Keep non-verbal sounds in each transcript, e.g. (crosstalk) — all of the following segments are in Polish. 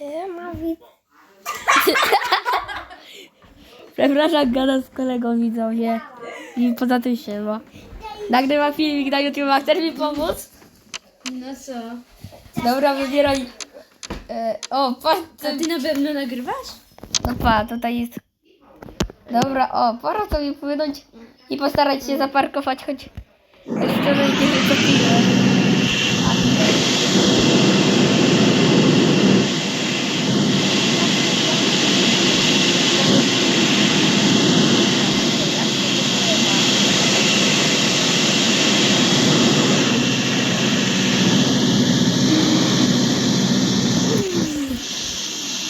Siema, (laughs) wid... Przepraszam, gadam z kolegą widzowie. I poza tym siema. Nagrywa filmik na YouTube, chcesz mi pomóc? No co? Dobra, wybieraj. E, o, patrz, A ty na pewno nagrywasz? no pa, tutaj jest. Dobra, o, pora sobie płynąć i postarać się zaparkować, choć choć szczerze nie wiem co chwilę. A, tutaj.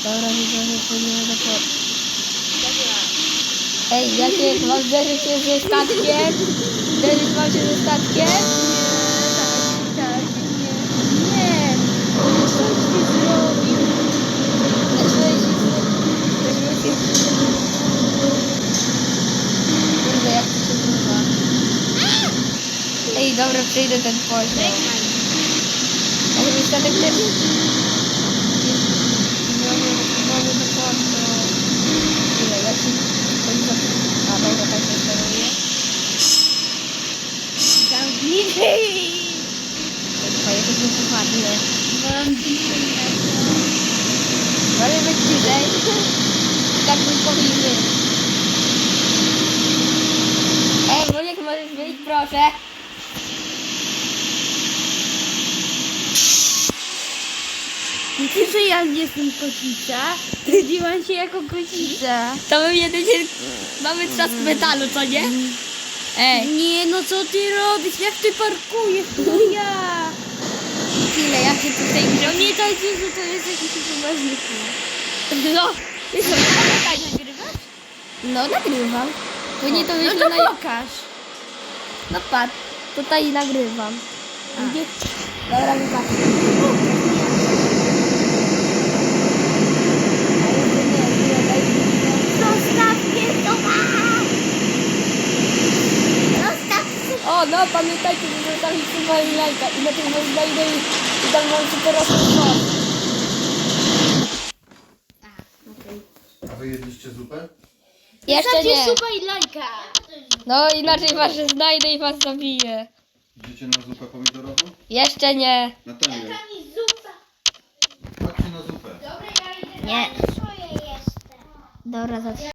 Dobra, widzowie, płyniemy do portu. Ej, jakie mam zderzyć się ze statkiem? Zderzyć mam się ze statkiem? Tak, nie. Nie. Coś ty zrobił. Zacząłeś się z- Kurde, jak to się nazywa? Ej, dobra, przejdę ten poziom. A żeby statek też jest... Znowu, znowu do portu. Chwilę, jak się... to jest za- A, dobra, tak się steruje. Zamknij. Chyba jest Zamknij. Może być ciszej. Tak by powinien być. Ej, Wojek, możesz wyjść, proszę. Wiecie, że ja nie jestem kocica? Rodziłam się jako kocica. To my jedynie mamy trzask metalu, co nie? Ej, Nie, no co ty robisz? Jak ty parkujesz? To ja. Pamiętajcie, że to jest jakiś film. No, Ty co, pamiętaj, nagrywasz? no nagrywam. Później to No to na... pokaż. No patrz, tutaj nagrywam. Dobra, wybacz. Zostaw mnie, Zostaw O, no pamiętajcie, że zostawić suba i lajka. I na tym znajdę i, dam wam super osób. A wy jedliście zupę? Jeszcze nie. i lajka. No inaczej was znajdę i was zabiję. Idziecie na zupę pomidorową? Jeszcze nie. Nataniel, Zupa. chodźcie na zupę. Nie. Dobra, zacznę.